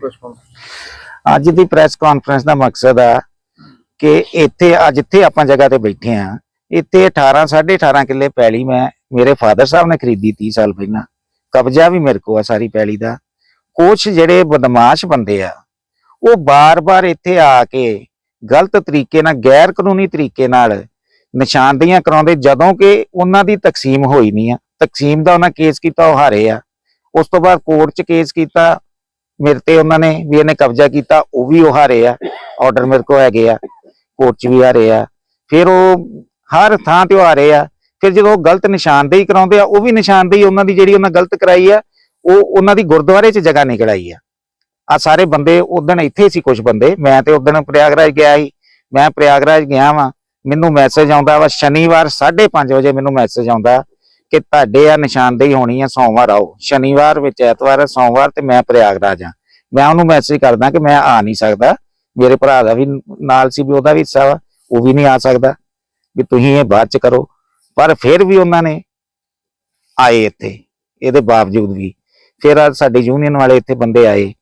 Press conference ਅੱਜ ਦੀ press conference ਦਾ ਮਕਸਦ ਆ ਕਿ ਇੱਥੇ ਅੱਜ ਜਿੱਥੇ ਆਪਾਂ ਜਗ੍ਹਾ ਤੇ ਬੈਠੇ ਆ ਇੱਥੇ 18 18.5 ਕਿੱਲੇ ਪੈਲੀ ਮੈਂ, ਮੇਰੇ ਫਾਦਰ ਸਾਹਿਬ ਨੇ ਖਰੀਦੀ 30 ਸਾਲ ਪਹਿਲਾਂ। ਕਬਜ਼ਾ ਵੀ ਮੇਰੇ ਕੋਲ ਆ ਸਾਰੀ ਪੈਲੀ ਦਾ। ਕੁਛ ਜਿਹੜੇ ਬਦਮਾਸ਼ ਬੰਦੇ ਆ, ਉਹ ਬਾਰ-ਬਾਰ ਇੱਥੇ ਆ ਕੇ ਗਲਤ ਤਰੀਕੇ ਨਾਲ ਗੈਰ ਕਾਨੂੰਨੀ ਤਰੀਕੇ ਨਾਲ ਨਿਸ਼ਾਨਦੇਹੀਆਂ ਕਰਾਉਂਦੇ, ਜਦੋਂ ਕਿ ਉਹਨਾਂ ਦੀ ਤਕਸੀਮ ਹੋਈ ਨਹੀਂ ਆ। ਤਕਸੀਮ ਦਾ ਉਹਨਾਂ ਕੇਸ ਕੀਤਾ, ਉਹ ਹਾਰੇ ਆ। ਉਸ ਤੋਂ ਬਾਅਦ ਕੋਰਟ 'ਚ ਕੇਸ ਕੀਤਾ ਮੇਰੇ ਤੇ ਉਹਨਾਂ ਨੇ ਵੀ ਇਹਨੇ ਕਬਜ਼ਾ ਕੀਤਾ, ਉਹ ਵੀ ਉਹ ਹਾਰੇ ਆ। ਆਰਡਰ ਮੇਰੇ ਕੋਲ ਹੈਗੇ ਆ ਕੋਰਟ 'ਚ ਵੀ ਹਾਰੇ ਆ। ਫਿਰ ਉਹ ਹਰ ਥਾਂ ਤੇ ਉਹ ਹਾਰੇ ਆ। ਫਿਰ ਜਦੋਂ ਉਹ ਗਲਤ ਨਿਸ਼ਾਨਦੇਹੀ ਕਰਾਉਂਦੇ ਆ, ਉਹ ਵੀ ਨਿਸ਼ਾਨਦੇਹੀ ਉਹਨਾਂ ਦੀ ਜਿਹੜੀ ਉਹਨਾਂ ਗਲਤ ਕਰਾਈ ਆ, ਉਹ ਉਹਨਾਂ ਦੀ ਗੁਰਦੁਆਰੇ 'ਚ ਜਗ੍ਹਾ ਨਿਕਲ ਆਈ ਆ। ਆ ਸਾਰੇ ਬੰਦੇ ਉਦਣ ਇੱਥੇ ਸੀ ਕੁਝ ਬੰਦੇ। ਮੈਂ ਤੇ ਉਦਣ ਪ੍ਰਯਾਗਰਾਜ ਗਿਆ ਸੀ। ਮੈਂ ਪ੍ਰਯਾਗਰਾਜ ਗਿਆ ਵਾਂ। ਮੈਨੂੰ ਮੈਸੇਜ ਆਉਂਦਾ ਵਾ, ਸ਼ਨੀਵਾਰ 5:30 ਵਜੇ ਮੈਨੂੰ ਮੈਸੇਜ ਆਉਂਦਾ ਕਿ ਤੁਹਾਡੇ ਆ ਨਿਸ਼ਾਨਦੇਹੀ ਹੋਣੀ ਆ, ਸੋਮਵਾਰ ਆਓ। ਸ਼ਨੀਵਾਰ ਵਿੱਚ, ਐਤਵਾਰ ਹੈ ਸੋਮਵਾਰ ਤੇ ਮੈਂ ਪ੍ਰਯਾਗਰਾਜ ਆ। ਮੈਂ ਉਹਨੂੰ ਮੈਸੇਜ ਕਰਦਾ ਕਿ ਮੈਂ ਆ ਨਹੀਂ ਸਕਦਾ। ਮੇਰੇ ਭਰਾ ਦਾ ਵੀ ਨਾਲ ਸੀ, ਵੀ ਉਹਦਾ ਵੀ ਹਿੱਸਾ ਵਾ, ਉਹ ਵੀ ਨਹੀਂ ਆ ਸਕਦਾ। ਵੀ ਤੁਸੀਂ ਇਹ ਬਾਅਦ ਚ ਕਰੋ। ਪਰ ਫਿਰ ਵੀ ਉਹਨਾਂ ਨੇ ਆਏ ਇੱਥੇ, ਇਹਦੇ ਬਾਵਜੂਦ ਵੀ। ਫਿਰ ਅੱਜ ਸਾਡੇ ਯੂਨੀਅਨ ਵਾਲੇ ਇੱਥੇ ਬੰਦੇ ਆਏ।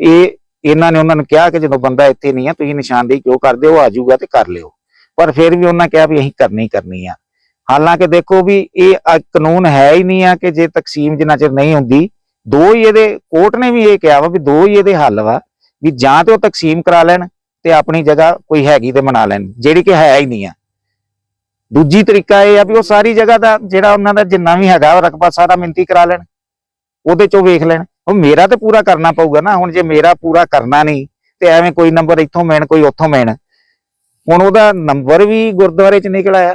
ਇਹ, ਇਹਨਾਂ ਨੇ ਉਹਨਾਂ ਨੂੰ ਕਿਹਾ ਕਿ ਜਦੋਂ ਬੰਦਾ ਇੱਥੇ ਨਹੀਂ ਆ, ਤੁਸੀਂ ਨਿਸ਼ਾਨਦੇਹੀ ਕਿਉਂ ਕਰਦੇ ਹੋ? ਆ ਜਾਊਗਾ ਤੇ ਕਰ ਲਿਓ। ਪਰ ਫਿਰ ਵੀ ਉਹਨਾਂ ਕਿਹਾ ਵੀ ਅਸੀਂ ਕਰਨੀ ਕਰਨੀ ਆ। ਹਾਲਾਂਕਿ ਦੇਖੋ ਵੀ ਇਹ ਕਾਨੂੰਨ ਹੈ ਹੀ ਨਹੀਂ ਆ ਕਿ ਜੇ ਤਕਸੀਮ ਜਿੰਨਾ ਚਿਰ ਨਹੀਂ ਹੁੰਦੀ ਦੋ ਹੀ ਇਹਦੇ ਕੋਰਟ ਨੇ ਵੀ ਇਹ ਕਿਹਾ ਵਾ ਵੀ ਦੋ ਹੀ ਇਹਦੇ ਹੱਲ ਵਾ, ਵੀ ਜਾਂ ਤੇ ਉਹ ਤਕਸੀਮ ਕਰਾ ਲੈਣ ਤੇ ਆਪਣੀ ਜਗ੍ਹਾ ਕੋਈ ਹੈਗੀ ਤੇ ਬਣਾ ਲੈਣ, ਜਿਹੜੀ ਕਿ ਹੈ ਹੀ ਨਹੀਂ ਆ। ਦੂਜੀ ਤਰੀਕਾ ਇਹ ਆ ਵੀ ਉਹ ਸਾਰੀ ਜਗ੍ਹਾ ਦਾ ਜਿਹੜਾ ਉਹਨਾਂ ਦਾ ਜਿੰਨਾ ਵੀ ਹੈਗਾ ਉਹ ਰਕਬਾ, ਸਾਰਾ ਮਿੰਤੀ ਕਰਾ ਲੈਣ, ਉਹਦੇ ਚੋਂ ਵੇਖ ਲੈਣ। ਉਹ ਮੇਰਾ ਤੇ ਪੂਰਾ ਕਰਨਾ ਪਊਗਾ ਨਾ, ਹੁਣ ਜੇ ਮੇਰਾ ਪੂਰਾ ਕਰਨਾ ਨਹੀਂ ਤੇ ਐਵੇਂ ਕੋਈ ਨੰਬਰ ਇੱਥੋਂ ਮੈਣ, ਕੋਈ ਉੱਥੋਂ ਮੈਣ। ਹੁਣ ਉਹਦਾ ਨੰਬਰ ਵੀ ਗੁਰਦੁਆਰੇ 'ਚ ਨਿਕਲ ਆਇਆ।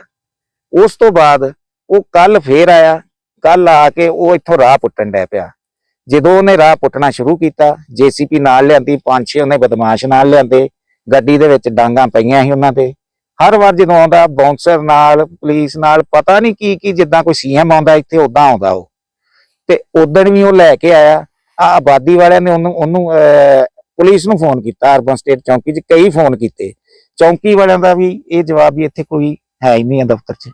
ਉਸ ਤੋਂ ਬਾਅਦ ਉਹ ਕੱਲ ਫੇਰ ਆਇਆ ਕੱਲ ਆ ਕੇ ਉਹ ਇੱਥੋਂ ਰਾਹ ਪੁੱਟਣ ਡੈ ਪਿਆ। ਜਦੋਂ ਉਹਨੇ ਰਾਹ ਪੁੱਟਣਾ ਸ਼ੁਰੂ ਕੀਤਾ ਜੀਸੀਪੀ ਨਾਲ ਲਿਆਂਦੀ ਪੰਜ ਛੇ ਉਹਨੇ ਬਦਮਾਸ਼ ਨਾਲ ਲਿਆਂਦੇ ਗੱਡੀ ਦੇ ਵਿੱਚ ਡਾਂਗਾ ਪਈਆਂ ਸੀ ਉਹਨਾਂ ਤੇ। ਹਰ ਵਾਰ ਜਦੋਂ ਆਉਂਦਾ ਬਾਉਂਸਰ ਨਾਲ ਪੁਲਿਸ ਨਾਲ ਪਤਾ ਨਹੀਂ ਕੀ ਕੀ ਜਿੱਦਾਂ ਕੋਈ ਸੀਐਮ ਆਉਂਦਾ ਇੱਥੇ ਉਦਾਂ ਆਉਂਦਾ ਉਹ। ਤੇ ਉਦਣ ਵੀ ਉਹ ਲੈ ਕੇ ਆਇਆ। ਆ ਆਬਾਦੀ ਵਾਲਿਆਂ ਨੇ ਉਹਨੂੰ ਉਹਨੂੰ ਅਹ, ਪੁਲਿਸ ਨੂੰ ਫੋਨ ਕੀਤਾ ਅਰਬਨ ਸਟੇਟ ਚੌਂਕੀ 'ਚ ਕਈ ਫੋਨ ਕੀਤੇ। ਚੌਂਕੀ ਵਾਲਿਆਂ ਦਾ ਵੀ ਇਹ ਜਵਾਬ ਵੀ ਇੱਥੇ ਕੋਈ ਹੈ ਹੀ ਨਹੀਂ ਆ ਦਫ਼ਤਰ 'ਚ।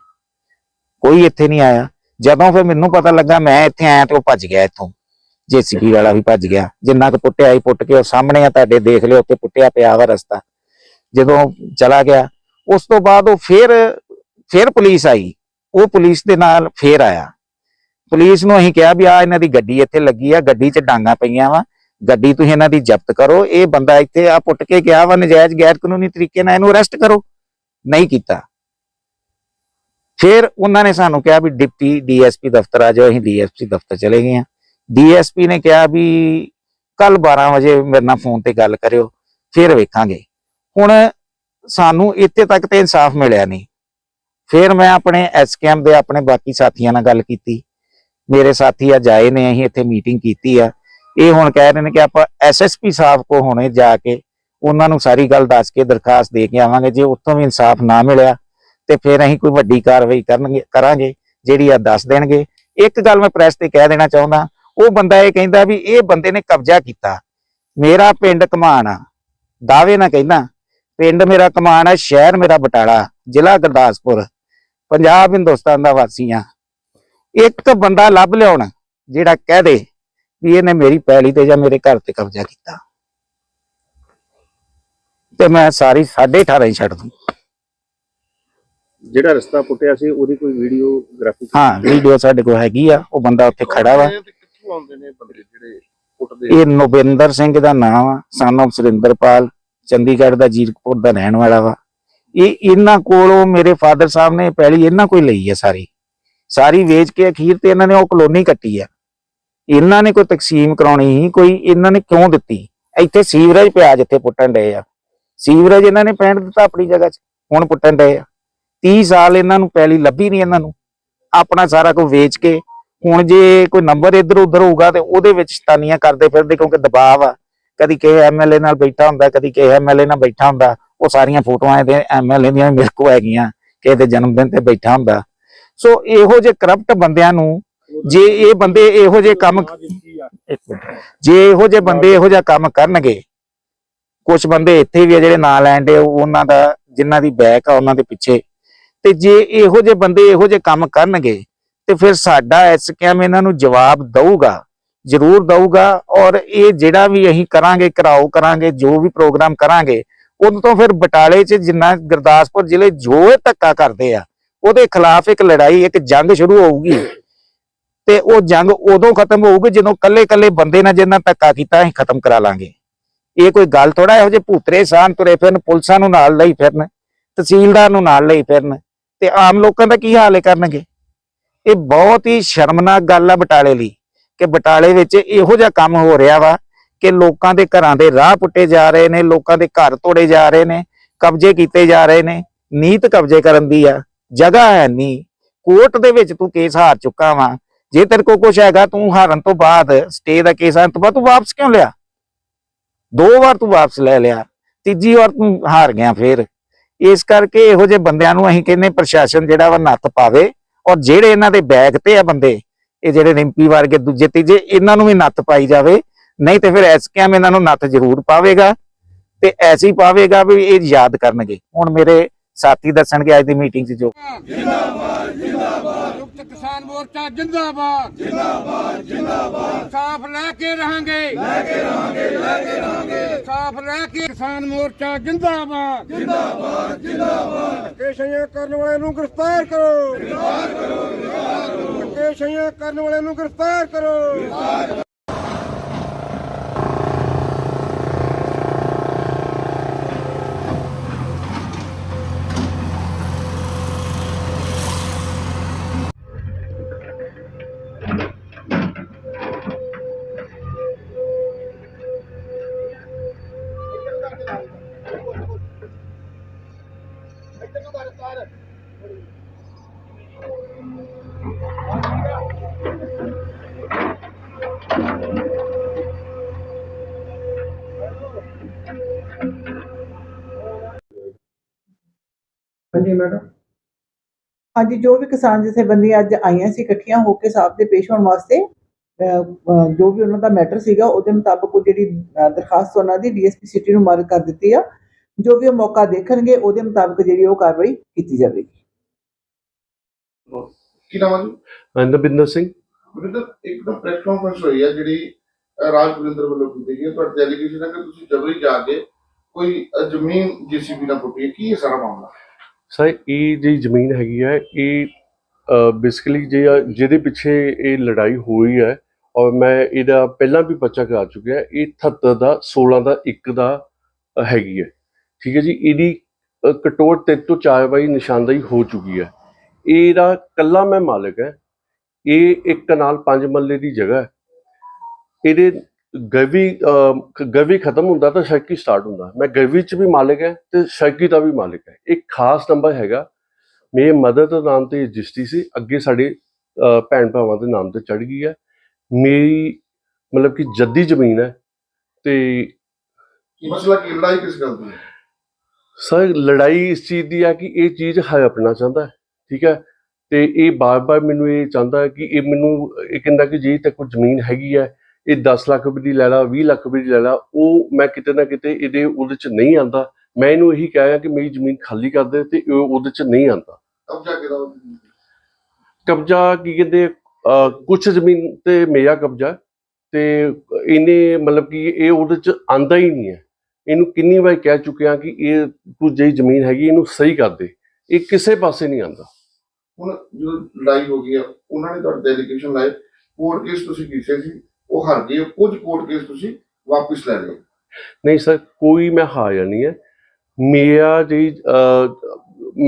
ਕੋਈ ਇੱਥੇ ਨਹੀਂ ਆਇਆ। ਜਦੋਂ ਫਿਰ ਮੈਨੂੰ ਪਤਾ ਲੱਗਾ ਮੈਂ ਇੱਥੇ ਆਇਆ ਤੇ ਉਹ ਭੱਜ ਗਿਆ ਇੱਥੋਂ। ਜੀਸੀਪੀ ਵਾਲਾ ਵੀ ਭੱਜ ਗਿਆ। ਜਿੰਨਾ ਕੁ ਪੁੱਟਿਆ ਹੀ ਪੁੱਟ ਕੇ ਉਹ ਸਾਹਮਣੇ ਆ ਤੁਹਾਡੇ ਦੇਖ ਲਿਓ ਉੱਤੇ ਪੁੱਟਿਆ ਪਿਆ ਵਾ ਰਸਤਾ। ਜਦੋਂ ਚਲਾ ਗਿਆ, ਉਸ ਤੋਂ ਬਾਅਦ ਉਹ ਫਿਰ ਫਿਰ ਪੁਲਿਸ ਆਈ। ਉਹ ਪੁਲਿਸ ਦੇ ਨਾਲ ਫੇਰ ਆਇਆ। ਪੁਲਿਸ ਨੂੰ ਅਸੀਂ ਕਿਹਾ ਵੀ ਆ ਇਹਨਾਂ ਦੀ ਗੱਡੀ ਇੱਥੇ ਲੱਗੀ ਆ, ਗੱਡੀ 'ਚ ਡਾਂਗਾ ਪਈਆਂ ਵਾ। ਗੱਡੀ ਤੁਸੀਂ ਇਹਨਾਂ ਦੀ ਜ਼ਬਤ ਕਰੋ। ਇਹ ਬੰਦਾ ਇੱਥੇ ਆ ਪੁੱਟ ਕੇ ਗਿਆ ਵਾ, ਨਜਾਇਜ਼ ਗੈਰ ਕਾਨੂੰਨੀ ਤਰੀਕੇ ਨਾਲ ਇਹਨੂੰ ਅਰੈਸਟ ਕਰੋ। ਨਹੀਂ ਕੀਤਾ। ਫਿਰ ਉਹਨਾਂ ਨੇ ਸਾਨੂੰ ਕਿਹਾ ਵੀ ਡਿਪਟੀ ਡੀਐਸਪੀ ਦਫ਼ਤਰ ਆ ਜਾਓ, ਅਸੀਂ ਡੀਐਸਪੀ ਦਫ਼ਤਰ ਚਲੇ ਗਏ ਆ। ਡੀਐਸਪੀ ਨੇ ਕਿਹਾ ਵੀ ਕੱਲ 12 ਵਜੇ ਮੇਰੇ ਨਾਲ ਫੋਨ ਤੇ ਗੱਲ ਕਰਿਓ, ਫਿਰ ਵੇਖਾਂਗੇ। ਹੁਣ ਸਾਨੂੰ ਇੱਥੇ ਤੱਕ ਤੇ ਇਨਸਾਫ ਮਿਲਿਆ ਨਹੀਂ। ਫਿਰ ਮੈਂ ਆਪਣੇ ਐਸਕੇਐਮ ਦੇ ਆਪਣੇ ਬਾਕੀ ਸਾਥੀਆਂ ਨਾਲ ਗੱਲ ਕੀਤੀ। ਮੇਰੇ ਸਾਥੀ ਅੱਜ ਆਏ ਨੇ, ਅਸੀਂ ਇੱਥੇ ਮੀਟਿੰਗ ਕੀਤੀ ਆ। ਇਹ ਹੁਣ ਕਹਿ ਰਹੇ ਨੇ ਕਿ ਆਪਾਂ ਐਸਐਸਪੀ ਸਾਹਿਬ ਕੋ ਹੁਣੇ ਜਾ ਕੇ, ਉਹਨਾਂ ਨੂੰ ਸਾਰੀ ਗੱਲ ਦੱਸ ਕੇ ਦਰਖਾਸਤ ਦੇ ਕੇ ਆਵਾਂਗੇ, ਜੇ ਉੱਥੋਂ ਵੀ ਇਨਸਾਫ ਨਾ ਮਿਲਿਆ, ਤੇ ਫਿਰ ਅਸੀਂ ਕੋਈ ਵੱਡੀ ਕਾਰਵਾਈ ਕਰਨਗੇ ਕਰਾਂਗੇ, ਜਿਹੜੀ ਆ ਦੱਸ ਦੇਣਗੇ। ਇੱਕ ਗੱਲ ਮੈਂ ਪ੍ਰੈਸ ਤੇ ਕਹਿ ਦੇਣਾ ਚਾਹੁੰਦਾ ਉਹ ਬੰਦਾ ਇਹ ਕਹਿੰਦਾ ਵੀ ਇਹ ਬੰਦੇ ਨੇ ਕਬਜ਼ਾ ਕੀਤਾ। ਮੇਰਾ ਪਿੰਡ ਕਮਾਨ ਆ। ਦਾਅਵੇ ਨਾਲ ਕਹਿੰਦਾ ਪਿੰਡ ਮੇਰਾ ਕਮਾਨ ਆ ਸ਼ਹਿਰ ਮੇਰਾ ਬਟਾਲਾ ਜ਼ਿਲ੍ਹਾ ਗੁਰਦਾਸਪੁਰ ਪੰਜਾਬ ਹਿੰਦੁਸਤਾਨ ਦਾ ਵਾਸੀ ਆ। ਇੱਕ ਬੰਦਾ ਲੱਭ ਲਿਆਉਣ ਜਿਹੜਾ ਕਹਿ ਦੇ ਵੀ ਇਹਨੇ ਮੇਰੀ ਪੈਲੀ ਤੇ ਜਾਂ ਮੇਰੇ ਘਰ ਤੇ ਕਬਜ਼ਾ ਕੀਤਾ। ਤੇ ਮੈਂ ਸਾਰੀ 18.5 ਹੀ ਛੱਡ ਦੂੰ। ਜਿਹੜਾ ਰਸਤਾ ਪੁੱਟਿਆ ਸੀ ਉਹਦੀ ਕੋਈ ਵੀਡੀਓਗ੍ਰਾਫੀ ਹਾਂ ਵੀਡੀਓ ਸਾਡੇ ਕੋਲ ਹੈਗੀ ਆ। ਉਹ ਬੰਦਾ ਉੱਥੇ ਖੜਾ ਵਾ। ਕਿੱਥੋਂ ਨੇ ਬੰਦੇ ਜਿਹੜੇ ਪੁੱਟਦੇ ਇਹ ਨਵਿੰਦਰ ਸਿੰਘ ਦਾ ਨਾਮ ਆ, son ਸੁਰਿੰਦਰਪਾਲ, ਚੰਡੀਗੜ੍ਹ ਦਾ ਜੀਰਕਪੁਰ ਦਾ ਰਹਿਣ ਵਾਲਾ ਵਾ। ਇਹ ਇਹਨਾਂ ਕੋਲੋਂ ਮੇਰੇ ਫਾਦਰ ਸਾਹਿਬ ਨੇ ਪਹਿਲੀ ਇਹਨਾਂ ਕੋਈ ਲਈ ਆ ਸਾਰੀ। ਸਾਰੀ ਵੇਚ ਕੇ ਅਖੀਰ ਤੇ ਇਹਨਾਂ ਨੇ ਉਹ ਕਲੋਨੀ ਕੱਟੀ ਆ। ਇਹਨਾਂ ਨੇ ਕੋਈ ਤਕਸੀਮ ਕਰਾਉਣੀ ਸੀ, ਕੋਈ ਇਹਨਾਂ ਨੇ ਕਿਉਂ ਦਿੱਤੀ? ਇੱਥੇ ਸੀਵਰੇਜ ਪਿਆ ਜਿੱਥੇ ਪੁੱਟਣ ਡਏ ਆ। ਸੀਵਰੇਜ ਇਹਨਾਂ ਨੇ ਪੈਣ ਦਿੱਤਾ ਆਪਣੀ ਜਗ੍ਹਾ 'ਚ, ਹੁਣ ਪੁੱਟਣ ਡਏ ਆ। 30 ਸਾਲ ਇਹਨਾਂ ਨੂੰ ਪਹਿਲੀ ਲੱਭੀ ਨਹੀਂ ਇਹਨਾਂ ਨੂੰ। ਆਪਣਾ ਸਾਰਾ ਕੁਝ ਵੇਚ ਕੇ ਹੁਣ ਜੇ ਕੋਈ ਨੰਬਰ ਇੱਧਰ ਉੱਧਰ ਹੋਊਗਾ ਤੇ ਉਹਦੇ ਵਿੱਚ ਸ਼ਤਾਨੀਆਂ ਕਰਦੇ ਫਿਰਦੇ ਕਿਉਂਕਿ ਦਬਾਅ ਆ ਕਦੀ ਕਿਸੇ ਐਮਐਲਏ ਨਾਲ ਬੈਠਾ ਹੁੰਦਾ ਕਦੀ ਕਿਸੇ ਐਮਐਲਏ ਨਾਲ ਬੈਠਾ ਹੁੰਦਾ। ਉਹ ਸਾਰੀਆਂ ਫੋਟੋਆਂ ਇਹਦੇ ਐਮਐਲਏ ਦੀਆਂ ਮੇਰੇ ਕੋਲ ਹੈਗੀਆਂ ਕਿਸੇ ਦੇ ਜਨਮ ਦਿਨ ਤੇ ਬੈਠਾ ਹੁੰਦਾ। ਸੋ ਇਹੋ ਜਿਹੇ ਕਰਪਟ ਬੰਦਿਆਂ ਨੂੰ ਜੇ ਇਹ ਬੰਦੇ ਇਹੋ ਜਿਹੇ ਕੰਮ। ਜੇ ਇਹੋ ਜਿਹੇ ਬੰਦੇ ਇਹੋ ਜਿਹਾ ਕੰਮ ਕਰਨਗੇ ਕੁਝ ਬੰਦੇ ਇੱਥੇ ਵੀ ਆ ਜਿਹੜੇ ਨਾਂ ਲੈਣ ਦੇ ਉਹਨਾਂ ਦਾ ਜਿਨ੍ਹਾਂ ਦੀ ਬੈਕ ਆ ਉਹਨਾਂ ਦੇ ਪਿੱਛੇ। ਤੇ ਜੇ ਇਹੋ ਜਿਹੇ ਬੰਦੇ ਇਹੋ ਜਿਹੇ ਕੰਮ ਕਰਨਗੇ ਤੇ ਫਿਰ ਸਾਡਾ ਐਸਕੇਐਮ ਇਹਨਾਂ ਨੂੰ ਜਵਾਬ ਦਊਗਾ, ਜ਼ਰੂਰ ਦਊਗਾ ਔਰ ਇਹ ਜਿਹੜਾ ਵੀ ਅਸੀਂ ਕਰਾਂਗੇ, ਕਰਾਓ ਕਰਾਂਗੇ, ਜੋ ਵੀ ਪ੍ਰੋਗਰਾਮ ਕਰਾਂਗੇ ਉਦੋਂ ਤੋਂ ਫਿਰ ਬਟਾਲੇ 'ਚ ਜਿੰਨਾ ਗੁਰਦਾਸਪੁਰ ਜ਼ਿਲ੍ਹੇ ਜੋ ਧੱਕਾ ਕਰਦੇ ਆ, ਉਹਦੇ ਖਿਲਾਫ ਇੱਕ ਲੜਾਈ, ਇੱਕ ਜੰਗ ਸ਼ੁਰੂ ਹੋਊਗੀ। ਤੇ ਉਹ ਜੰਗ ਉਦੋਂ ਖਤਮ ਹੋਊਗੀ ਜਦੋਂ ਕੱਲੇ ਕੱਲੇ ਬੰਦੇ ਨਾਲ ਜਿੰਨਾ ਧੱਕਾ ਕੀਤਾ ਅਸੀਂ ਖਤਮ ਕਰਾ ਲਾਂਗੇ। ਇਹ ਕੋਈ ਗੱਲ ਥੋੜਾ ਇਹੋ ਜਿਹੇ ਭੂਤਰੇ ਸਾਨ ਤੁਰੇ ਫਿਰਨ, ਪੁਲਿਸਾਂ ਨੂੰ ਨਾਲ ਲਈ ਫਿਰਨ, ਤਹਿਸੀਲਦਾਰ ਨੂੰ ਨਾਲ ਲਈ ਫਿਰਨ, ਤੇ ਆਮ ਲੋਕਾਂ ਦਾ ਕੀ ਹਾਲ ਕਰਨਗੇ? ਇਹ ਬਹੁਤ ਹੀ ਸ਼ਰਮਨਾਕ ਗੱਲ ਆ ਬਟਾਲੇ ਲਈ ਕਿ ਬਟਾਲੇ ਵਿੱਚ ਇਹੋ ਜਿਹਾ ਕੰਮ ਹੋ ਰਿਹਾ ਵਾ ਕਿ ਲੋਕਾਂ ਦੇ ਘਰਾਂ ਦੇ ਰਾਹ ਪੁੱਟੇ ਜਾ ਰਹੇ ਨੇ, ਲੋਕਾਂ ਦੇ ਘਰ ਤੋੜੇ ਜਾ ਰਹੇ ਨੇ, ਕਬਜ਼ੇ ਕੀਤੇ ਜਾ ਰਹੇ ਨੇ, ਨੀਤ ਕਬਜ਼ੇ ਕਰਨ ਦੀ ਆ, ਜਗ੍ਹਾ ਹੈ ਨਹੀਂ। ਕੋਰਟ ਦੇ ਵਿੱਚ ਤੂੰ ਕੇਸ ਹਾਰ ਚੁੱਕਾ ਵਾ। ਜੇ ਤੇਰੇ ਕੋਲ ਕੁਝ ਹੈਗਾ, ਤੂੰ ਹਾਰਨ ਤੋਂ ਬਾਅਦ ਸਟੇ ਦਾ ਕੇਸ ਆਉਣ ਤੋਂ ਬਾਅਦ ਤੂੰ ਵਾਪਸ ਕਿਉਂ ਲਿਆ? ਦੋ ਵਾਰ ਤੂੰ ਵਾਪਸ ਲੈ ਲਿਆ, ਤੀਜੀ ਵਾਰ ਤੂੰ ਹਾਰ ਗਿਆ ਫੇਰ। ਇਸ ਕਰਕੇ ਇਹੋ ਜਿਹੇ ਬੰਦਿਆਂ ਨੂੰ ਅਸੀਂ ਕਹਿੰਦੇ ਪ੍ਰਸ਼ਾਸਨ ਜਿਹੜਾ ਵਾ ਨੱਥ ਪਾਵੇ। ਔਰ ਜਿਹੜੇ ਇਹਨਾਂ ਦੇ ਬੈਗ ਤੇ ਆ ਬੰਦੇ, ਇਹ ਜਿਹੜੇ ਰਿੰਪੀ ਵਰਗੇ ਦੂਜੇ ਤੀਜੇ, ਇਹਨਾਂ ਨੂੰ ਵੀ ਨੱਥ ਪਾਈ ਜਾਵੇ। ਨਹੀਂ ਤੇ ਫਿਰ ਐਸਕੇਐਮ ਇਹਨਾਂ ਨੂੰ ਨੱਥ ਜ਼ਰੂਰ ਪਾਵੇਗਾ ਤੇ ਐਸੀ ਪਾਵੇਗਾ ਵੀ ਇਹ ਯਾਦ ਕਰਨਗੇ। ਹੁਣ ਮੇਰੇ ਸਾਥੀ ਦੱਸਣਗੇ ਅੱਜ ਦੀ ਮੀਟਿੰਗ 'ਚ ਜੋ। ਕਿਸਾਨ ਮੋਰਚਾ ਜਿੰਦਾਬਾਦ। ਜਿੰਦਾਬਾਦ ਜਿੰਦਾਬਾਦ। ਸਾਫ਼ ਲੈ ਕੇ ਰਹਾਂਗੇ। ਲੈ ਕੇ ਰਹਾਂਗੇ ਲੈ ਕੇ ਰਹਾਂਗੇ। ਸਾਫ਼ ਲੈ ਕੇ ਕਿਸਾਨ ਮੋਰਚਾ ਜਿੰਦਾਬਾਦ। ਜਿੰਦਾਬਾਦ ਜਿੰਦਾਬਾਦ। ਕੇਸ਼ਈਆਂ ਕਰਨ ਵਾਲੇ ਨੂੰ ਗ੍ਰਿਫਤਾਰ ਕਰੋ। ਗ੍ਰਿਫਤਾਰ ਕਰੋ ਗ੍ਰਿਫਤਾਰ ਕਰੋ। ਕੇਸ਼ਈਆਂ ਕਰਨ ਵਾਲੇ ਨੂੰ ਗ੍ਰਿਫਤਾਰ ਕਰੋ। ਹਾਂਜੀ ਮੈਡਮ। ਹਾਂਜੀ ਜੋ ਵੀ ਕਿਸਾਨ ਜਥੇਬੰਦੀਆਂ ਅੱਜ ਆਈਆਂ ਸੀ ਇਕੱਠੀਆਂ ਹੋ ਕੇ ਸਾਹਿਬ ਦੇ ਪੇਸ਼ ਹੋਣ ਵਾਸਤੇ ਜੋ ਵੀ ਉਹਨਾਂ ਦਾ ਮੈਟਰ ਸੀਗਾ ਉਹਦੇ ਮੁਤਾਬਕ ਉਹ ਜਿਹੜੀ ਅਹ, ਦਰਖਾਸਤ ਉਹਨਾਂ ਦੀ ਡੀਐਸਪੀ ਸਿਟੀ ਨੂੰ ਮਾਰਕ ਕਰ ਦਿੱਤੀ ਆ। ਜੋ ਵੀ ਉਹ ਮੌਕਾ ਦੇਖਣਗੇ ਉਹਦੇ ਮੁਤਾਬਕ ਜਿਹੜੀ ਉਹ ਕਾਰਵਾਈ ਕੀਤੀ ਜਾਵੇਗੀ। ਕੀ ਨਾਮ ਹੈ ਨਵਿੰਦਰ ਸਿੰਘ। ਵਿੰਦਰ ਇੱਕ ਤਾਂ ਪ੍ਰੈਸ ਕਾਨਫਰੰਸ ਹੋਈ ਹੈ ਜਿਹੜੀ ਰਾਜ ਵਰਿੰਦਰ ਵੱਲੋਂ ਕੀਤੀ ਗਈ ਹੈ ਤੁਹਾਡੀ ਡੈਲੀਗੇਸ਼ਨ ਹੈ ਕਿ ਤੁਸੀਂ ਜਬਰੀ ਜਾ ਕੇ ਕੋਈ ਜ਼ਮੀਨ ਜੀਸੀਬੀ ਨਾਲ ਪੁੱਟੀ ਹੈ ਕੀ ਹੈ ਸਾਰਾ ਮਾਮਲਾ? ਸਰ ਇਹ ਜਿਹੜੀ ਜ਼ਮੀਨ ਹੈਗੀ ਹੈ ਇਹ ਬੇਸਿਕਲੀ ਜੇ ਜਿਹਦੇ ਪਿੱਛੇ ਇਹ ਲੜਾਈ ਹੋਈ ਹੈ ਔਰ ਮੈਂ ਇਹਦਾ ਪਹਿਲਾਂ ਵੀ ਬੱਚਾ ਕਰਾ ਚੁੱਕਿਆ ਇਹ 78 ਦਾ 16 ਦਾ 1 ਦਾ ਹੈਗੀ ਹੈ ਠੀਕ ਹੈ ਜੀ ਇਹਦੀ ਅ, ਕਟੋਟ ਤੋਂ ਚਾਰ ਵਾਰੀ ਨਿਸ਼ਾਨਦਾਈ ਹੋ ਚੁੱਕੀ ਹੈ। ਇਹਦਾ ਕੱਲਾ ਮੈਂ ਮਾਲਕ ਹੈ। ਇਹ ਇੱਕ ਕਨਾਲ ਪੰਜ ਮੱਲੇ ਦੀ ਜਗ੍ਹਾ ਹੈ। ਇਹਦੇ ਗਵੀ ਗਵੀ ਖਤਮ ਹੁੰਦਾ ਤਾਂ ਸ਼ੈਕੀ ਸਟਾਰਟ ਹੁੰਦਾ। ਮੈਂ ਗਵੀ ਚ ਵੀ ਮਾਲਕ ਹੈ ਤੇ ਸ਼ੈਕੀ ਦਾ ਵੀ ਮਾਲਕ ਹੈ। ਇੱਕ ਖਾਸ ਨੰਬਰ ਹੈਗਾ। ਮੇਰੇ ਮਦਰ ਦੇ ਨਾਮ ਤੇ ਰਜਿਸਟਰੀ ਸੀ। ਅੱਗੇ ਸਾਡੇ ਭੈਣ ਭਰਾਵਾਂ ਦੇ ਨਾਮ ਤੇ ਚੜ ਗਈ ਹੈ। ਮੇਰੀ ਮਤਲਬ ਕਿ ਜੱਦੀ ਜ਼ਮੀਨ ਹੈ ਤੇ ਮਸਲਾ ਕੀ ਲੜਾਈ ਕਿਸ ਗੱਲ ਦੀ ਹੈ? ਸਰ ਲੜਾਈ ਇਸ ਚੀਜ਼ ਦੀ ਹੈ ਕਿ ਇਹ ਚੀਜ਼ ਹੜਪਣਾ ਚਾਹੁੰਦਾ ਹੈ ਠੀਕ ਹੈ? ਤੇ ਇਹ ਬਾਰ-ਬਾਰ ਮੈਨੂੰ ਇਹ ਚਾਹੁੰਦਾ ਕਿ ਇਹ ਮੈਨੂੰ ਇਹ ਕਹਿੰਦਾ ਕਿ ਜੇ ਤੇ ਕੋਈ ਜ਼ਮੀਨ ਹੈਗੀ ਹੈ ਇਹ 10 ਲੱਖ ਰੁਪਏ ਦੀ ਲੈ ਲਾ 20 ਲੱਖ ਰੁਪਏ ਦੀ ਲੈ ਲਾ ਉਹ ਮੈਂ ਕਿਤੇ ਨਾ ਕਿਤੇ ਇਹਦੇ ਉਹਦੇ ਚ ਨਹੀਂ ਆਂਦਾ ਮੈਂ ਇਹਨੂੰ ਇਹੀ ਕਿਹਾ ਕਿ ਮੇਰੀ ਜ਼ਮੀਨ ਖਾਲੀ ਕਰ ਦੇ ਤੇ ਇਹ ਉਹਦੇ ਚ ਨਹੀਂ ਆਂਦਾ ਕਬਜ਼ਾ ਕਿਹਦਾ? ਕਬਜ਼ਾ ਕੀ ਕਹਿੰਦੇ ਕੁਝ ਜ਼ਮੀਨ ਤੇ ਮੇਰਾ ਕਬਜ਼ਾ ਤੇ ਇਹਨੇ ਮਤਲਬ ਕਿ ਇਹ ਉਹਦੇ ਚ ਆਂਦਾ ਹੀ ਨਹੀਂ ਹੈ। ਇਹਨੂੰ ਕਿੰਨੀ ਵਾਰ ਕਹਿ ਚੁੱਕਿਆ ਕਿ ਇਹ ਤੂੰ ਜਿਹੜੀ ਜ਼ਮੀਨ ਹੈਗੀ ਇਹਨੂੰ ਸਹੀ ਕਰ ਦੇ। ਇਹ ਕਿਸੇ ਪਾਸੇ ਨਹੀਂ ਆਂਦਾ ਹੁਣ ਜਦੋਂ ਲੜਾਈ ਹੋ ਗਈ ਹੈ ਉਹਨਾਂ ਨੇ ਤੁਹਾਡੇ ਡੈਲੀਗੇਸ਼ਨ ਲਾਏ ਕੋਰਟ ਕੇਸ ਤੁਸੀਂ ਕੀਤੇ ਸੀ ਉਹ ਹਾਰ ਗਏ ਕੁਝ ਕੋਰਟ ਕੇਸ ਤੁਸੀਂ ਵਾਪਸ ਲੈ ਲਏ। ਨਹੀਂ ਸਰ ਕੋਈ ਮੈਂ ਹਾਰਿਆ ਨਹੀਂ ਹੈ। ਮੇਰਾ ਜੀ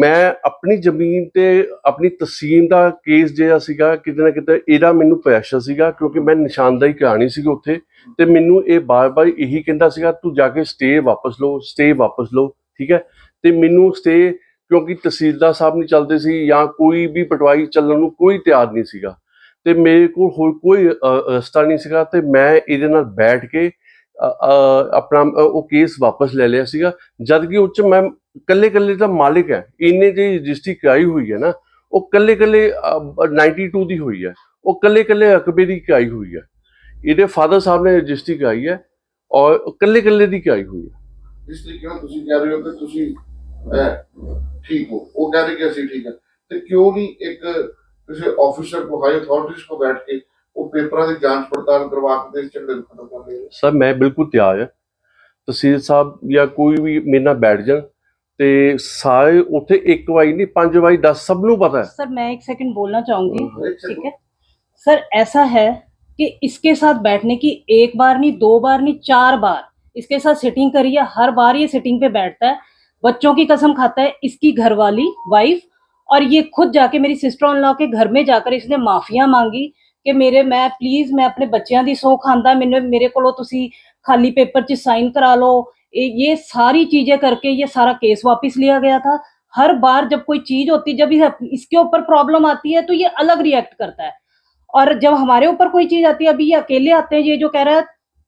ਮੈਂ ਆਪਣੀ ਜ਼ਮੀਨ ਤੇ ਆਪਣੀ ਤਸੀਮ ਦਾ ਕੇਸ ਜਿਹੜਾ ਸੀਗਾ, ਕਿਤੇ ਨਾ ਕਿਤੇ ਇਹਦਾ ਮੈਨੂੰ ਪ੍ਰੈਸ਼ਰ ਸੀਗਾ, ਕਿਉਂਕਿ ਮੈਂ ਨਿਸ਼ਾਨਦਾਈ ਕਰਾਣੀ ਸੀਗੀ ਉੱਥੇ ਤੇ ਮੈਨੂੰ ਇਹ ਬਾਰ-ਬਾਰ ਇਹੀ ਕਹਿੰਦਾ ਸੀਗਾ, ਤੂੰ ਜਾ ਕੇ ਸਟੇ ਵਾਪਸ ਲਓ ਸਟੇ ਵਾਪਸ ਲਓ ਠੀਕ ਹੈ? ਤੇ ਮੈਨੂੰ ਸਟੇ ਕਿਉਂਕਿ ਤਹਿਸੀਲਦਾਰ ਸਾਹਿਬ ਨਹੀਂ ਚੱਲਦੇ ਸੀ ਜਾਂ ਕੋਈ ਵੀ ਪਟਵਾਈ ਚੱਲਣ ਨੂੰ ਕੋਈ ਤਿਆਰ ਨਹੀਂ ਸੀਗਾ ਤੇ ਮੇਰੇ ਕੋਲ ਹੋਰ ਕੋਈ ਰਸਤਾ ਨਹੀਂ ਸੀਗਾ ਤੇ ਮੈਂ ਇਹਦੇ ਨਾਲ ਬੈਠ ਕੇ ਆਪਣਾ ਉਹ ਕੇਸ ਵਾਪਸ ਲੈ ਲਿਆ ਸੀਗਾ। ਜਦ ਕਿ ਉੱਚ ਮੈਂ ਕੱਲੇ ਕੱਲੇ ਦਾ ਮਾਲਿਕ ਹੈ ਇਹਨੇ ਜਿਹੜੀ ਰਜਿਸਟਰੀ ਕਰਾਈ ਹੋਈ ਹੈ ਨਾ ਉਹ ਕੱਲੇ ਕੱਲੇ 92 ਦੀ ਹੋਈ ਹੈ ਉਹ ਕੱਲੇ ਕੱਲੇ ਰਕਬੇ ਦੀ ਕਰਾਈ ਹੋਈ ਹੈ ਇਹਦੇ ਫਾਦਰ ਸਾਹਿਬ ਨੇ ਰਜਿਸਟਰੀ ਕਰਾਈ ਹੈ ਔਰ ਕੱਲੇ ਕੱਲੇ ਦੀ ਕਰਾਈ ਹੋਈ ਹੈ। ਜਿਸ ਤਰੀਕੇ ਨਾਲ ਤੁਸੀਂ ਕਹਿ ਰਹੇ ਹੋ ਕਿ ਤੁਸੀਂ ਠੀਕ ਹੋ? ਉਹ ਕਹਿ ਰਹੇ ਕਿ ਅਸੀਂ ਠੀਕ ਹੈ। ਤੇ ਕਿਉਂ ਨਹੀਂ ਇੱਕ ਕਿਸੇ ਆਫੀਸਰ ਕੋ ਹਾਈ ਅਥਾਰਟੀਜ਼ ਕੋ ਬੈਠ ਕੇ ਉਹ ਪੇਪਰਾਂ ਦੀ ਜਾਂਚ ਪੜਤਾਲ ਕਰਵਾ ਕੇ ਤੇ ਇਸ ਝਗੜੇ ਨੂੰ ਖਤਮ ਕਰ ਲਿਆ ਸਰ ਮੈਂ ਬਿਲਕੁਲ ਤਿਆਰ ਹਾਂ। ਤਹਿਸੀਲ ਸਾਹਿਬ ਜਾਂ ਕੋਈ ਵੀ ਮੇਰੇ ਨਾਲ ਬੈਠ ਜਾਣ ਤੇ ਸਾਰੇ ਉੱਥੇ ਇੱਕ ਵਾਰੀ ਨਹੀਂ ਪੰਜ ਵਾਰੀ 10 ਸਭ ਨੂੰ ਪਤਾ ਹੈ सर मैं एक सेकंड बोलना चाहूंगी एक ठीक है सर ऐसा है कि इसके साथ बैठने की एक बार नहीं दो बार नहीं चार बार इसके साथ सिटिंग करी है हर बार ये सिटिंग पे बैठता है बच्चों की कसम खाता है इसकी घरवाली वाइफ और ये खुद जाके मेरी सिस्टर इन लॉ के घर में जाकर इसने माफिया मांगी कि मेरे मैं प्लीज मैं अपने बच्चों की सौ खांदा मैंने मेरे को तुसी खाली पेपर च साइन करा लो ये सारी चीज़ें करके ये सारा केस वापस लिया गया था। हर बार जब कोई चीज़ होती जब इसके ऊपर प्रॉब्लम आती है तो ये अलग रिएक्ट करता है। और जब हमारे ऊपर कोई चीज़ आती है, अभी ये अकेले आते हैं, ये जो कह रहा है,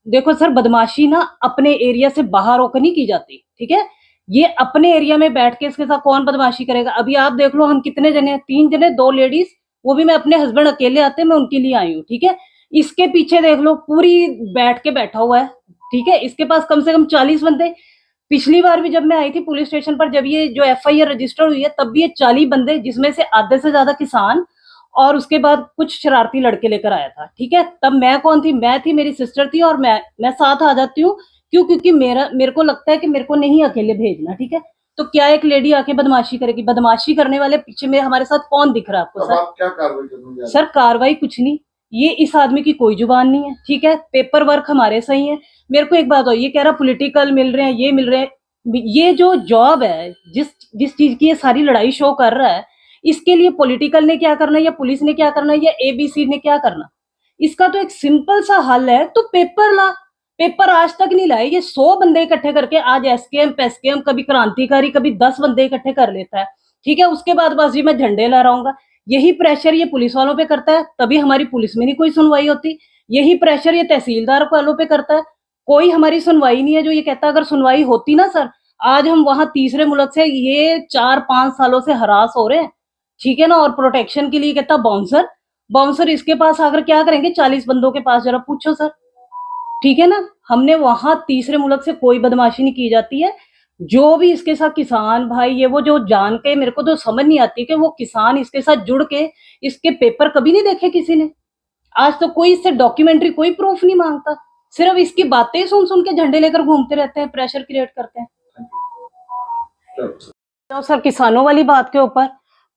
देखो सर, बदमाशी ना अपने एरिया से बाहर होकर नहीं की जाती, ठीक है? ये अपने एरिया में बैठ के इसके साथ कौन बदमाशी करेगा? अभी आप देख लो, हम कितने जने हैं, तीन जने, दो लेडीज़ वो भी मैं अपने हस्बैंड अकेले आते, मैं उनके लिए आई हूँ, ठीक है? इसके पीछे देख लो, पूरी बैठ के बैठा हुआ है। ठीक है? इसके पास कम से कम चालीस बंदे। पिछली बार भी जब मैं आई थी पुलिस स्टेशन पर जब ये जो एफ़ रजिस्टर हुई है तब भी ये चालीस बंदे जिसमें से आधे से ज़्यादा किसान और उसके बाद कुछ शरारती लड़के लेकर आया था ठीक है? तब मैं कौन थी? मैं थी मेरी सिस्टर थी और मैं मैं साथ आ जाती हूँ। क्यों? क्योंकि मेरा मेरे को लगता है कि मेरे को नहीं अकेले भेजना ठीक है? तो क्या एक लेडी आके बदमाशी करेगी? बदमाशी करने वाले पीछे में हमारे साथ कौन दिख रहा है आपको सर? आप क्या कार्रवाई सर कार्रवाई कुछ नहीं। ये इस आदमी की कोई ज़ुबान नहीं है, ठीक है? पेपर वर्क हमारे सही है। मेरे को एक बात हो ये कह रहा पॉलिटिकल मिल रहे हैं, ये मिल रहे हैं। ये जो जॉब है, जिस जिस चीज़ की ये सारी लड़ाई शो कर रहा है, इसके लिए पॉलिटिकल ने क्या करना है या पुलिस ने क्या करना है या एबीसी ने क्या करना? इसका तो एक सिंपल सा हल है तो पेपर ला। पेपर आज तक नहीं लाए, ये सौ बंदे इकट्ठे करके, आज एसकेएम पेसकेएम कभी क्रांतिकारी, कभी दस बंदे इकट्ठे कर लेता है। ठीक है, उसके बाद बस जी मैं झंडे लहराऊँगा। यही प्रेशर ये पुलिस वालों पे करता है, तभी हमारी पुलिस में नहीं कोई सुनवाई होती। यही प्रेशर ये तहसीलदार वालों पे करता है। कोई हमारी सुनवाई नहीं है जो ये कहता अगर सुनवाई होती ना सर, आज हम वहाँ तीसरे मुल्क से ये चार पाँच सालों से हरास हो रहे हैं। ठीक है ना? और प्रोटेक्शन के लिए कहता बाउंसर बाउंसर इसके पास आकर क्या करेंगे? चालीस बंदों के पास जरा पूछो सर। ठीक है ना? हमने वहाँ तीसरे मुल्क से कोई बदमाशी नहीं की जाती है। जो भी इसके साथ किसान भाई ये, वो जो जान के, मेरे को तो समझ नहीं आती कि वो किसान इसके साथ जुड़ के इसके पेपर कभी नहीं देखे किसी ने। आज तो कोई इससे डॉक्यूमेंट्री कोई प्रूफ नहीं माँगता। सिर्फ़ इसकी बातें सुन सुन के झंडे लेकर घूमते रहते हैं प्रेशर क्रिएट करते हैं। तो सर, किसानों वाली बात के ऊपर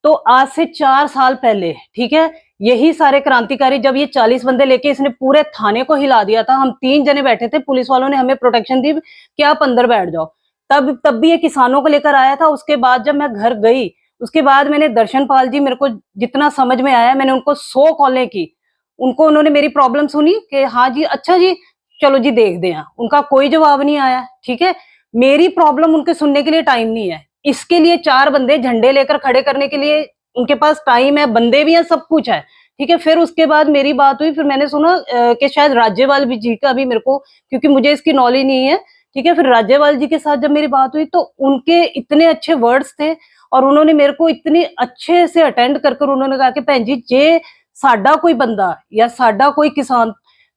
तो आज से चार साल पहले, ठीक है, यही सारे क्रांतिकारी जब ये चालीस बंदे लेके इसने पूरे थाने को हिला दिया था, हम तीन जने बैठे थे, पुलिस वालों ने हमें प्रोटेक्शन दी, कि आप अंदर बैठ जाओ। तब तब भी ये किसानों को लेकर आया था। उसके बाद जब मैं घर गई, उसके बाद मैंने दर्शन पाल जी मेरे को जितना समझ में आया, मैंने उनको सौ कॉलें की। उनको उन्होंने मेरी प्रॉब्लम सुनी कि हाँ जी अच्छा जी, चलो जी देख दें उनका कोई जवाब नहीं आया, ठीक है? मेरी प्रॉब्लम उनके सुनने के लिए टाइम नहीं है। इसके लिए चार बंदे झंडे लेकर खड़े करने के लिए उनके पास टाइम है, बंदे भी हैं, सब कुछ है, ठीक है? फिर उसके बाद मेरी बात हुई, फिर मैंने सुना कि शायद राज्यपाल जी का भी मेरे को, क्योंकि मुझे इसकी नॉलेज नहीं है ठीक है फिर राज्यपाल जी के साथ जब मेरी बात हुई तो उनके इतने अच्छे वर्ड्स थे और उन्होंने मेरे को इतने अच्छे से अटेंड कर कर उन्होंने कहा कि भैन जी जे ਸਾਡਾ ਕੋਈ ਬੰਦਾ ਜਾਂ ਸਾਡਾ ਕੋਈ ਕਿਸਾਨ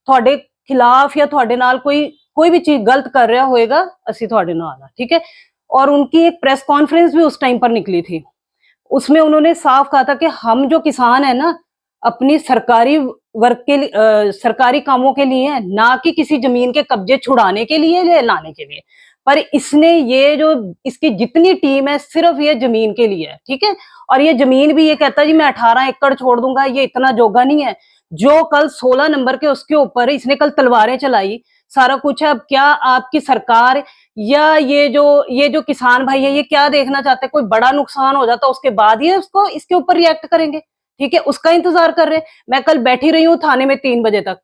ਤੁਹਾਡੇ ਖਿਲਾਫ ਜਾਂ ਤੁਹਾਡੇ ਨਾਲ ਕੋਈ कोई भी चीज गलत कर रहा होएगा ਅਸੀਂ ਤੁਹਾਡੇ ਨਾਲ ਆ ठीक है और उनकी एक प्रेस कॉन्फ्रेंस भी उस टाइम पर निकली थी उसमें उन्होंने साफ कहा था कि हम जो किसान है ना अपनी सरकारी वर्क के लिए अ, सरकारी कामों के लिए है ना कि किसी ज़मीन के कब्जे छुड़ाने के लिए या लाने के लिए। पर इसने ये जो इसकी जितनी टीम है सिर्फ़ ये ज़मीन के लिए है ठीक है? और ये ज़मीन भी ये कहता है जी मैं अठारह एकड़ छोड़ दूँगा ये इतना जोगा नहीं है। जो कल सोलह नंबर के उसके ऊपर इसने कल तलवारें चलाई सारा कुछ है अब क्या आपकी सरकार या ये जो ये जो किसान भाई है ये क्या देखना चाहते हैं? कोई बड़ा नुकसान हो जाता उसके बाद ही उसको इसके ऊपर रिएक्ट करेंगे। ठीक है उसका इंतज़ार कर रहे हैं। मैं कल बैठी रही हूँ थाने में तीन बजे तक।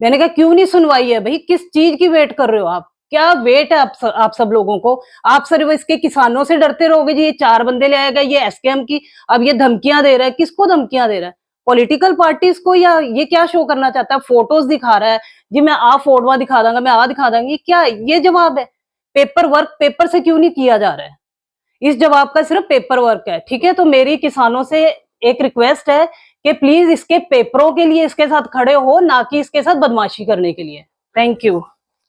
मैंने कहा क्यों नहीं सुनवाई है भाई? किस चीज़ की वेट कर रहे हो आप? क्या वेट है आप सब, आप सब लोगों को? आप सिर्फ़ इसके किसानों से डरते रहोगे जी ये चार बंदे ले आएगा ये एसकेएम की अब ये धमकियाँ दे रहा है। किसको धमकियाँ दे रहा है? पॉलिटिकल पार्टीज़ को या ये क्या शो करना चाहता है? फ़ोटोज़ दिखा रहा है। जी मैं आ फोटोआ दिखा दूँगा मैं आ दिखा दूँगी। क्या ये जवाब है? पेपर वर्क पेपर से क्यों नहीं किया जा रहा है? इस जवाब का सिर्फ़ पेपर वर्क है ठीक है? तो मेरी किसानों से एक रिक्वेस्ट है कि प्लीज इसके पेपरों के लिए इसके साथ खड़े हो ना कि इसके साथ बदमाशी करने के लिए थैंक यू